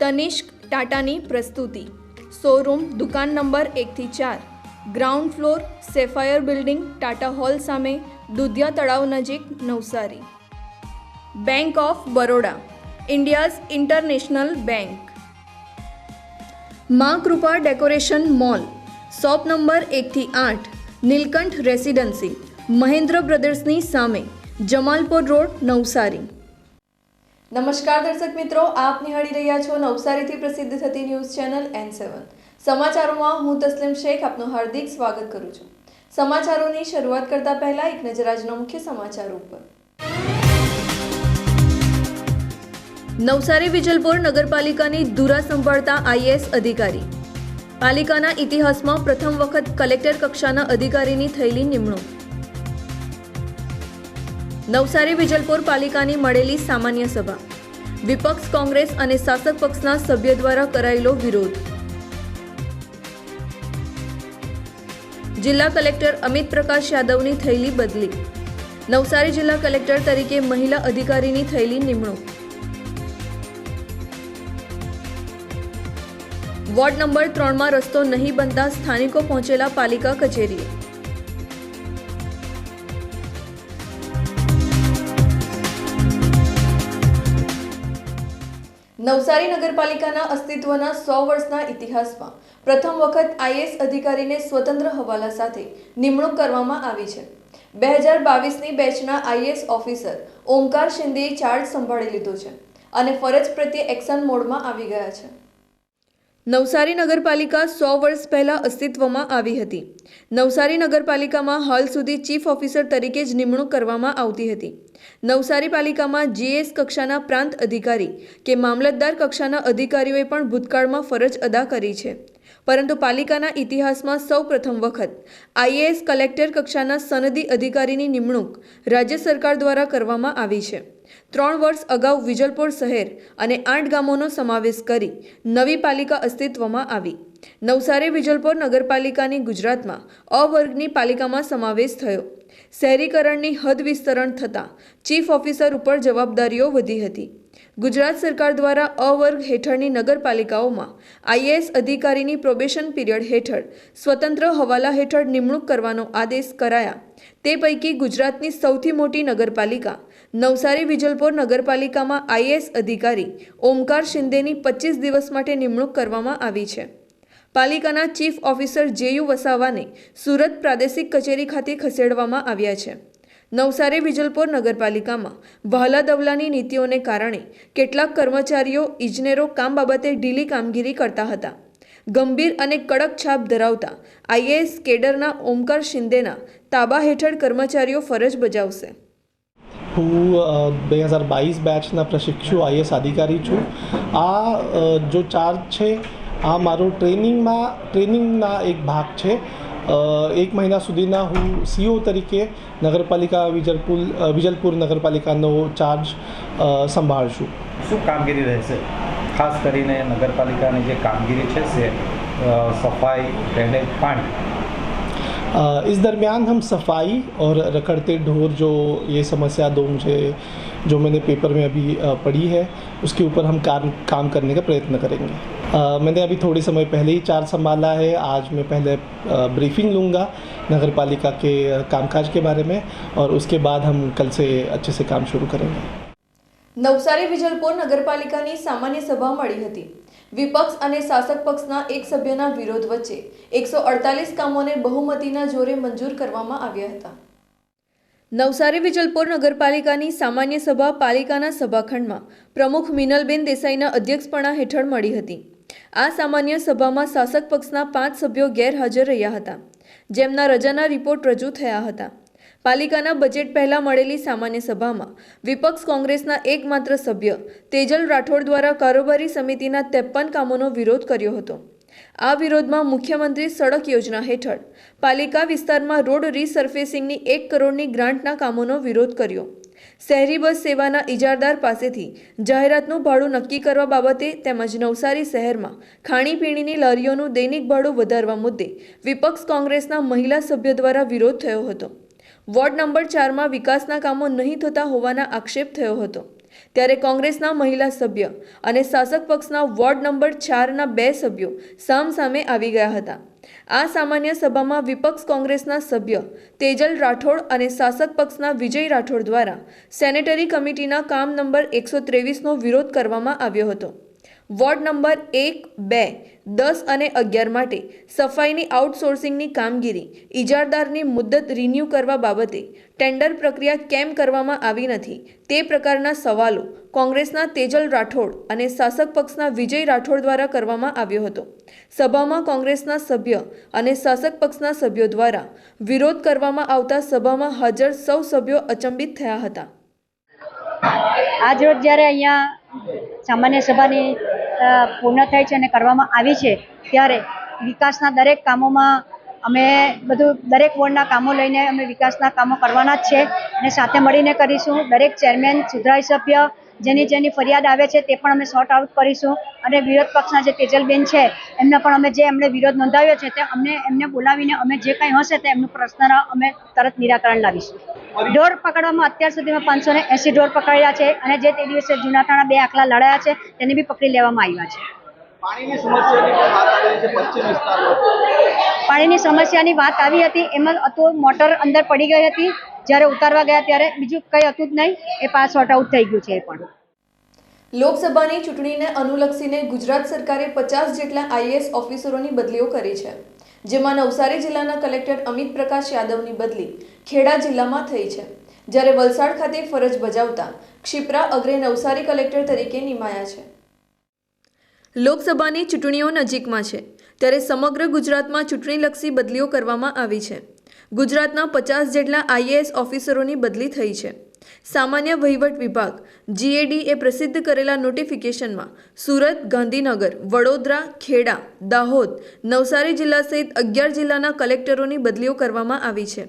તનિષ્ક ટાટાની પ્રસ્તુતિ. શોરૂમ દુકાન નંબર એકથી ચાર. Ground floor, sapphire building, Tata hall સામે, દુધિયા તળાવ નજીક Navsari. Bank of Baroda, India's international bank. માં Krupa decoration mall, shop number એકથી આઠ, નીલકંઠ રેસિડન્સી, મહેન્દ્ર બ્રદર્સની સામે, જમાલપુર રોડ, નવસારી. નમસ્કાર દર્શક મિત્રો, આપ નિહાળી રહ્યા છો નવસારીથી પ્રસિદ્ધ થતી ન્યૂઝ ચેનલ એન સેવન સમાચારોમાં હું તસ્લીમ શેખ આપનું હાર્દિક સ્વાગત કરું છું. સમાચારોની શરૂઆત કરતા પહેલા એક નજર આજના મુખ્ય સમાચાર ઉપર. નવસારી વિજલપુર નગરપાલિકાની ધુરા સંભાળતા આઈએએસ અધિકારી. પાલિકાના ઇતિહાસમાં પ્રથમ વખત કલેક્ટર કક્ષાના અધિકારીની થયેલી નિમણૂક. નવસારી વિજલપુર પાલિકાની મળેલી સામાન્ય સભા. વિપક્ષ કોંગ્રેસ અને શાસક પક્ષના સભ્ય દ્વારા કરાયેલો વિરોધ. જિલ્લા કલેક્ટર અમિત પ્રકાશ યાદવની થયેલી બદલી. નવસારી જિલ્લા કલેક્ટર તરીકે મહિલા અધિકારીની થયેલી નિમણૂક. વોર્ડ નંબર ત્રણમાં રસ્તો નહીં બનતા સ્થાનિકો પહોંચેલા પાલિકા કચેરીએ. નવસારી નગરપાલિકાના અસ્તિત્વના સો વર્ષના ઇતિહાસમાં પ્રથમ વખત આઈએસ અધિકારીને સ્વતંત્ર હવાલા સાથે નિમણૂક કરવામાં આવી છે. બે હજાર બાવીસની બેચના આઈએસ ઓફિસર ઓમકાર શિંદેએ ચાર્જ સંભાળી લીધો છે અને ફરજ પ્રત્યે એક્શન મોડમાં આવી ગયા છે. નવસારી નગરપાલિકા સો વર્ષ પહેલાં અસ્તિત્વમાં આવી હતી. નવસારી નગરપાલિકામાં હાલ સુધી ચીફ ઓફિસર તરીકે જ નિમણૂક કરવામાં આવતી હતી. નવસારી પાલિકામાં જીએસ કક્ષાના પ્રાંત અધિકારી કે મામલતદાર કક્ષાના અધિકારીઓએ પણ ભૂતકાળમાં ફરજ અદા કરી છે. પરંતુ પાલિકાના ઇતિહાસમાં સૌ પ્રથમ વખત આઈએએસ કલેક્ટર કક્ષાના સનદી અધિકારીની નિમણૂક રાજ્ય સરકાર દ્વારા કરવામાં આવી છે. ત્રણ વર્ષ અગાઉ વિજલપુર શહેર અને આઠ ગામોનો સમાવેશ કરી નવી પાલિકા અસ્તિત્વમાં આવી. નવસારી વિજલપુર નગરપાલિકાની ગુજરાતમાં અ વર્ગની પાલિકામાં સમાવેશ થયો. શહેરીકરણની હદ વિસ્તરણ થતાં ચીફ ઓફિસર ઉપર જવાબદારીઓ વધી હતી. ગુજરાત સરકાર દ્વારા અ વર્ગ હેઠળની નગરપાલિકાઓમાં આઈએએસ અધિકારીની પ્રોબેશન પીરિયડ હેઠળ સ્વતંત્ર હવાલા હેઠળ નિમણૂક કરવાનો આદેશ કરાયા. તે પૈકી ગુજરાતની સૌથી મોટી નગરપાલિકા, નવસારી વિજલપુર નગરપાલિકામાં આઈએએસ અધિકારી ઓમકાર શિંદેની પચીસ દિવસ માટે નિમણૂક કરવામાં આવી છે. પાલિકાના ચીફ ઓફિસર જેયુ વસાવાને સુરત પ્રાદેશિક કચેરી ખાતે ખસેડવામાં આવ્યા છે. નવસારી વિજલપોર નગરપાલિકામાં વહાલા દવલાની નીતિઓને કારણે કેટલાક કર્મચારીઓ ઇજનેરો કામ બાબતે ઢીલી કામગીરી કરતા હતા. ગંભીર અને કડક છાપ ધરાવતા આઈએએસ કેડરના ઓમકાર શિંદેના તાબા હેઠળ કર્મચારીઓ ફરજ બજાવશે. હું બે હજાર બાવીસ બેચના પ્રશિક્ષુ આઈએસ અધિકારી છું. આ જો ચાર્જ છે, આ મારો ટ્રેનિંગમાં, ટ્રેનિંગના એક ભાગ છે. એક મહિના સુધીના હું સીઓ તરીકે નગરપાલિકા વિજલપુર અ, વિજલપુર નગરપાલિકાનો ચાર્જ અ, સંભાળશું શું કામગીરી રહેશે ખાસ કરીને નગરપાલિકાની જે કામગીરી છે છે અ, સફાઈ ડ્રેનેજ પાણી अ, इस दरमियान हम सफाई और रखड़ते ढोर जो ये समस्या दो मुझे जो मैंने पेपर में अभी अ, पढ़ी है उसके ऊपर हम काम काम करने का प्रयत्न करेंगे अ, मैंने अभी थोड़े समय पहले ही चार्ज संभाला है आज मैं पहले अ, ब्रीफिंग लूँगा नगर पालिका के अ, कामकाज के बारे में और उसके बाद हम कल से अच्छे से काम शुरू करेंगे નવસારી વિજલપુર નગરપાલિકાની સામાન્ય સભા મળી હતી વિપક્ષ અને શાસક પક્ષના એક સભ્યના વિરોધ વચ્ચે એકસો અડતાલીસ કામોને બહુમતીના જોરે મંજૂર કરવામાં આવ્યા હતા નવસારી વિજલપુર નગરપાલિકાની સામાન્ય સભા પાલિકાના સભાખંડમાં પ્રમુખ મિનલબેન દેસાઈના અધ્યક્ષપણા હેઠળ મળી હતી આ સામાન્ય સભામાં શાસક પક્ષના પાંચ સભ્યો ગેરહાજર રહ્યા હતા, જેમના રજાના રિપોર્ટ રજૂ થયા હતા. પાલિકાના બજેટ પહેલા મળેલી સામાન્ય સભામાં વિપક્ષ કોંગ્રેસના એકમાત્ર સભ્ય તેજલ રાઠોડ દ્વારા કારોબારી સમિતિના ત્રેપન કામોનો વિરોધ કર્યો હતો. આ વિરોધમાં મુખ્યમંત્રી સડક યોજના હેઠળ પાલિકા વિસ્તારમાં રોડ રીસર્ફેસિંગની એક કરોડની ગ્રાન્ટના કામોનો વિરોધ કર્યો. શહેરી બસ સેવાના ઇજારદાર પાસેથી જાહેરાતનું ભાડું નક્કી કરવા બાબતે તેમજ નવસારી શહેરમાં ખાણીપીણીની લારીઓનું દૈનિક ભાડું વધારવા મુદ્દે વિપક્ષ કોંગ્રેસના મહિલા સભ્ય દ્વારા વિરોધ થયો હતો. વોર્ડ નંબર ચારમાં વિકાસના કામો નહીં થતા હોવાના આક્ષેપ થયો હતો. ત્યારે કોંગ્રેસના મહિલા સભ્ય અને શાસક પક્ષના વોર્ડ નંબર ચારના બે સભ્યો સામસામે આવી ગયા હતા. આ સામાન્ય સભામાં વિપક્ષ કોંગ્રેસના સભ્ય તેજલ રાઠોડ અને શાસક પક્ષના વિજય રાઠોડ દ્વારા સેનેટરી કમિટીના કામ નંબર એકસો ત્રેવીસનો વિરોધ કરવામાં આવ્યો હતો. વોર્ડ નંબર એક, બે, દસ અને અગિયાર માટે સફાઈની આઉટસોર્સિંગની કામગીરી ઇજારદારની મુદ્દત રિન્યૂ કરવા બાબતે ટેન્ડર પ્રક્રિયા કેમ કરવામાં આવી નથી તે પ્રકારના સવાલો કોંગ્રેસના તેજલ રાઠોડ અને શાસક પક્ષના વિજય રાઠોડ દ્વારા કરવામાં આવ્યો હતો. સભામાં કોંગ્રેસના સભ્ય અને શાસક પક્ષના સભ્યો દ્વારા વિરોધ કરવામાં આવતા સભામાં હાજર સૌ સભ્યો અચંબિત થયા હતા. આજ રોજ જ્યારે અહીંયા સામાન્ય સભાની પૂર્ણ થઈ છે અને કરવામાં આવી છે. ત્યારે વિકાસના દરેક કામોમાં અમે બધું, દરેક વોર્ડના કામો લઈને અમે વિકાસના કામો કરવાના જ છે. અને સાથે મળીને કરીશું. દરેક ચેરમેન, સુધરાઈ સભ્ય જેની જેની ફરિયાદ આવે છે તે પણ અમે સોર્ટ આઉટ કરીશું. અને વિરોધ પક્ષના જે તેજલબેન છે એમને પણ અમે જે એમણે વિરોધ નોંધાવ્યો છે તે અમને એમને બોલાવીને અમે જે કંઈ હશે તે એમનું પ્રશ્નના અમે તરત નિરાકરણ લાવીશું. ઢોર પકડવામાં અત્યાર સુધીમાં પાંચસો ને એંસી ઢોર પકડ્યા છે અને જે તે દિવસે જૂનાથાણા બે આખલા લડાયા છે તેને બી પકડી લેવામાં આવ્યા છે. પાણીની સમસ્યાની વાત આવી હતી એમાં હતું મોટર અંદર પડી ગઈ હતી. જ્યારે ઉતારવા ગયા ત્યારે બીજું કંઈ હતું જ નહીં, એ પાસ સોર્ટ આઉટ થઈ ગયું છે એ પણ. લોકસભાની ચૂંટણીને અનુલક્ષીને ગુજરાત સરકારે પચાસ જેટલા આઈએએસ ઓફિસરોની બદલીઓ કરી છે. જેમાં નવસારી જિલ્લાના કલેક્ટર અમિત પ્રકાશ યાદવની બદલી ખેડા જિલ્લામાં થઈ છે. જ્યારે વલસાડ ખાતે ફરજ બજાવતા ક્ષિપ્રા અગ્રે નવસારી કલેક્ટર તરીકે નિમાયા છે. લોકસભાની ચૂંટણીઓ નજીકમાં છે. ત્યારે સમગ્ર ગુજરાતમાં ચૂંટણીલક્ષી બદલીઓ કરવામાં આવી છે. ગુજરાતના પચાસ જેટલા આઈએએસ ઓફિસરોની બદલી થઈ છે. સામાન્ય વહીવટ વિભાગ જીએડી એ પ્રસિદ્ધ કરેલા નોટિફિકેશનમાં સુરત, ગાંધીનગર, વડોદરા, ખેડા, દાહોદ, નવસારી જિલ્લા સહિત અગિયાર જિલ્લાના કલેક્ટરોની બદલીઓ કરવામાં આવી છે.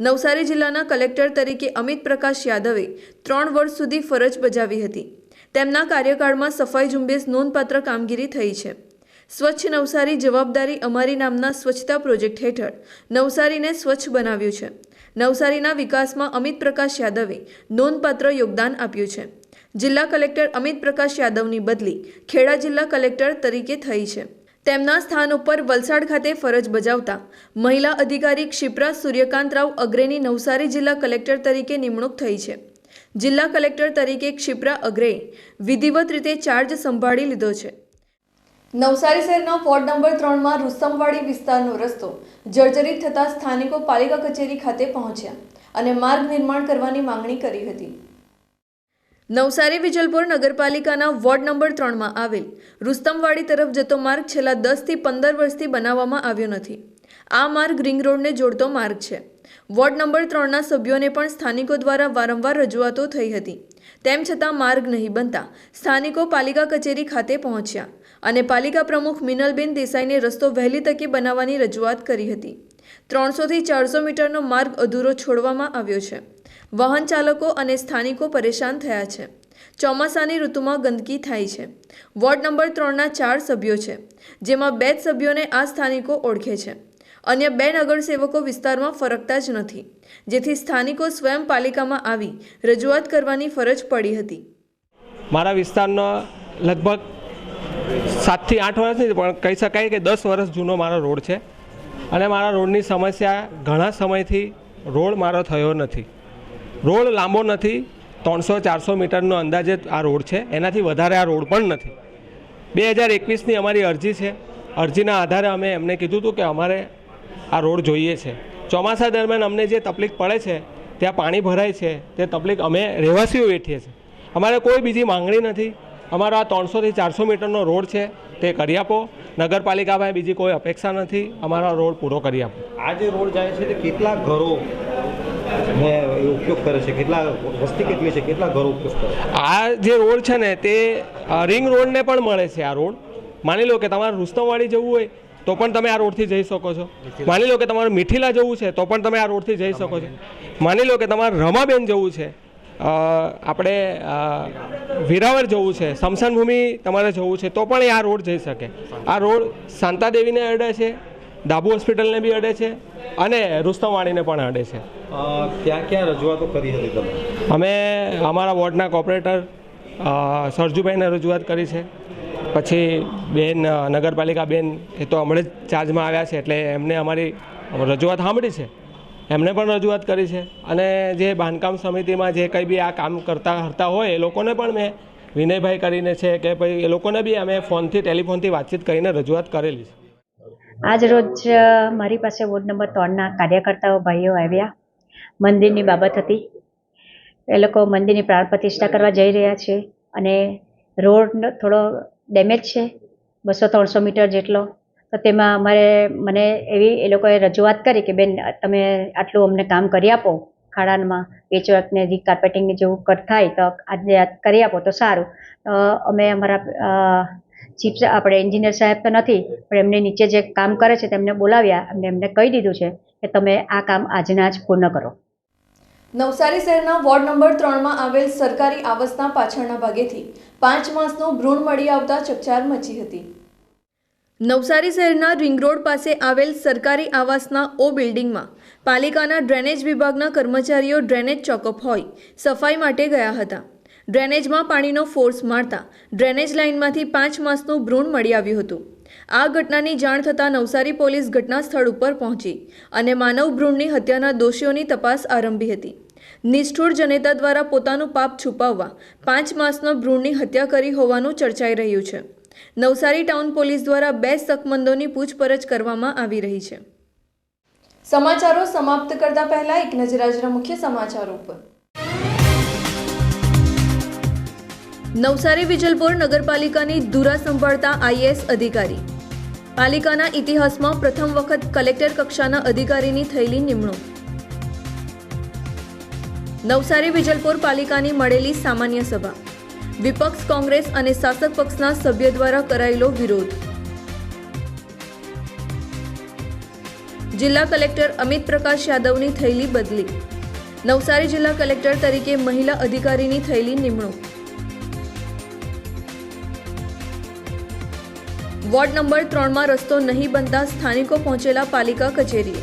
નવસારી જિલ્લાના કલેક્ટર તરીકે અમિત પ્રકાશ યાદવે ત્રણ વર્ષ સુધી ફરજ બજાવી હતી. તેમના કાર્યકાળમાં સફાઈ ઝુંબેશ નોંધપાત્ર કામગીરી થઈ છે. સ્વચ્છ નવસારી જવાબદારી અમારી નામના સ્વચ્છતા પ્રોજેક્ટ હેઠળ નવસારીને સ્વચ્છ બનાવ્યું છે. નવસારીના વિકાસમાં અમિત પ્રકાશ યાદવે નોંધપાત્ર યોગદાન આપ્યું છે. જિલ્લા કલેક્ટર અમિત પ્રકાશ યાદવની બદલી ખેડા જિલ્લા કલેક્ટર તરીકે થઈ છે. તેમના સ્થાન ઉપર વલસાડ ખાતે ફરજ બજાવતા મહિલા અધિકારી ક્ષિપ્રા સૂર્યકાંત રાવ અગ્રેની નવસારી જિલ્લા કલેક્ટર તરીકે નિમણૂક થઈ છે. જિલ્લા કલેક્ટર તરીકે ક્ષિપ્રા અગ્રેએ વિધિવત રીતે ચાર્જ સંભાળી લીધો છે. નવસારી શહેરના વોર્ડ નંબર ત્રણમાં રુસ્તમવાડી વિસ્તારનો રસ્તો જર્જરિત થતાં સ્થાનિકો પાલિકા કચેરી ખાતે પહોંચ્યા અને માર્ગ નિર્માણ કરવાની માંગણી કરી હતી. નવસારી વિજલપુર નગરપાલિકાના વોર્ડ નંબર ત્રણમાં આવેલ રૂસ્તમવાડી તરફ જતો માર્ગ છેલ્લા દસથી પંદર વર્ષથી બનાવવામાં આવ્યો નથી. આ માર્ગ રિંગ રોડને જોડતો માર્ગ છે. વોર્ડ નંબર ત્રણના સભ્યોને પણ સ્થાનિકો દ્વારા વારંવાર રજૂઆતો થઈ હતી. તેમ છતાં માર્ગ નહીં બનતા સ્થાનિકો પાલિકા કચેરી ખાતે પહોંચ્યા. અને પાલિકા પ્રમુખ મિનલબેન દેસાઈને રસ્તો વહેલી તકે બનાવવાની રજૂઆત કરી હતી. ત્રણસોથી ચારસો મીટરનો માર્ગ અધૂરો છોડવામાં આવ્યો છે. વાહન ચાલકો અને સ્થાનિકો પરેશાન થયા છે. ચોમાસાની ઋતુમાં ગંદકી થાય છે. વોર્ડ નંબર ત્રણના ચાર સભ્યો છે, જેમાં બે જ સભ્યોને આ સ્થાનિકો ઓળખે છે. અન્ય બે નગરસેવકો વિસ્તારમાં ફરકતા જ નથી, જેથી સ્થાનિકો સ્વયં પાલિકામાં આવી રજૂઆત કરવાની ફરજ પડી હતી. મારા વિસ્તારના લગભગ સાતથી આઠ વર્ષ નહીં, પણ કહી શકાય કે દસ વર્ષ જૂનો મારો રોડ છે. અને મારા રોડની સમસ્યા ઘણા સમયથી રોડ મારો થયો નથી. રોડ લાંબો નથી, ત્રણસો, ચારસો મીટરનો અંદાજે આ રોડ છે. એનાથી વધારે આ રોડ પણ નથી. બે હજાર એકવીસની અમારી અરજી છે. અરજીના આધારે અમે એમને કીધું હતું કે અમારે આ રોડ જોઈએ છે. ચોમાસા દરમિયાન અમને જે તકલીફ પડે છે, ત્યાં પાણી ભરાય છે, તે તકલીફ અમે રહેવાસીઓ વેઠીએ છીએ. અમારે કોઈ બીજી માંગણી નથી. અમારો આ ત્રણસોથી ચારસો મીટરનો રોડ છે તે કરી આપો. નગરપાલિકા પાસે બીજી કોઈ અપેક્ષા નથી અમારો રોડ પૂરો કરી આપો. આ જે રોડ જાય છે તે કેટલા ઘરો ઉપયોગ કરે છે? કેટલા વસ્તી કેટલી છે? કેટલા ઘરો ઉપયોગ કરે આ જે રોડ છે ને તે રિંગ રોડને પણ મળે છે આ રોડ. માની લો કે તમારે રુસ્તમવાડી જવું હોય તો પણ તમે આ રોડથી જઈ શકો છો. માની લો કે તમારે મીઠીલા જવું છે તો પણ તમે આ રોડથી જઈ શકો છો. માની લો કે તમારે રમાબેન જવું છે આપણે વેરાવળ જવું છે સ્મશાનભૂમિ તમારે જવું છે તો પણ એ આ રોડ જઈ શકે. આ રોડ શાંતાદેવીને અડે છે ડાબુ હોસ્પિટલને બી અડે છે અને રુસ્તમવાણીને પણ અડે છે. ક્યાં ક્યાં રજૂઆતો કરી હતી તમે? અમે અમારા વોર્ડના કોર્પોરેટર સરજુભાઈને રજૂઆત કરી છે. પછી બેન નગરપાલિકા બેન એ તો હમણાં જ ચાર્જમાં આવ્યા છે એટલે એમને અમારી રજૂઆત સાંભળી છે. એમને પણ રજૂઆત કરી છે. અને જે બાંધકામ સમિતિમાં જે કંઈ બી આ કામ કરતા કરતા હોય, એ લોકોને પણ મેં વિનયભાઈ કરીને છે કે ભાઈ, એ લોકોને બી અમે ફોનથી, ટેલિફોનથી વાતચીત કરીને રજૂઆત કરેલી છે. આજ રોજ મારી પાસે વોર્ડ નંબર ત્રણના કાર્યકર્તાઓ, ભાઈઓ આવ્યા. મંદિરની બાબત હતી. એ લોકો મંદિરની પ્રાણ પ્રતિષ્ઠા કરવા જઈ રહ્યા છે. અને રોડ થોડો ડેમેજ છે. બસો ત્રણસો મીટર જેટલો. તો તેમાં અમારે મને એવી એ લોકોએ રજૂઆત કરી કે, બેન, તમે આટલું અમને કામ કરી આપો, ખાડામાં પેચવર્કને રી કાર્પેટિંગની જેવું કટ થાય, તો આજે કરી આપો, તો સારું. અમે અમારા ચીફ આપણે એન્જિનિયર સાહેબ તો નથી, પણ એમને નીચે જે કામ કરે છે, તેમને બોલાવ્યા, અને એમને કહી દીધું છે કે, તમે આ કામ આજના જ પૂર્ણ કરો. નવસારી શહેરના વોર્ડ નંબર ત્રણમાં આવેલ સરકારી આવાસના પાછળના ભાગેથી પાંચ માસનું ભ્રૂણ મળી આવતા ચકચાર મચી હતી. નવસારી શહેરના રિંગ રોડ પાસે આવેલ સરકારી આવાસના ઓ બિલ્ડિંગમાં પાલિકાના ડ્રેનેજ વિભાગના કર્મચારીઓ ડ્રેનેજ ચોકઅપ હોય, સફાઈ માટે ગયા હતા. ડ્રેનેજમાં પાણીનો ફોર્સ મારતા ડ્રેનેજ લાઇનમાંથી પાંચ માસનું ભ્રૂણ મળી આવ્યું હતું. આ ઘટનાની જાણ થતાં નવસારી પોલીસ ઘટના સ્થળ ઉપર પહોંચી અને માનવ ભ્રૂણની હત્યાના દોષીઓની તપાસ આરંભી હતી. નિષ્ઠુર જનેતા દ્વારા પોતાનું પાપ છુપાવવા પાંચ માસનો ભ્રૂણની હત્યા કરી હોવાનું ચર્ચાઈ રહ્યું છે. નવસારી ટાઉન પોલીસ દ્વારા બે શકમંદોની પૂછપરછ કરવામાં આવી રહી છે. સમાચારો સમાપ્ત કરતા પહેલા એક નજર આજના મુખ્ય સમાચારો પર નવસારી વિજલપોર નગરપાલિકાની ધુરા સંભાળતા આઈએએસ અધિકારી. પાલિકાના ઇતિહાસમાં પ્રથમ વખત કલેક્ટર કક્ષાના અધિકારીની થયેલી નિમણૂક. નવસારી વિજલપોર પાલિકાની મળેલી સામાન્ય સભા. વિપક્ષ કોંગ્રેસ અને શાસક પક્ષના સભ્ય દ્વારા કરાયેલો વિરોધ. જિલ્લા કલેક્ટર અમિત પ્રકાશ યાદવની થયેલી બદલી. નવસારી જિલ્લા કલેક્ટર તરીકે મહિલા અધિકારીની થયેલી નિમણૂક. વોર્ડ નંબર ત્રણમાં રસ્તો નહીં બનતા સ્થાનિકો પહોંચેલા પાલિકા કચેરીએ.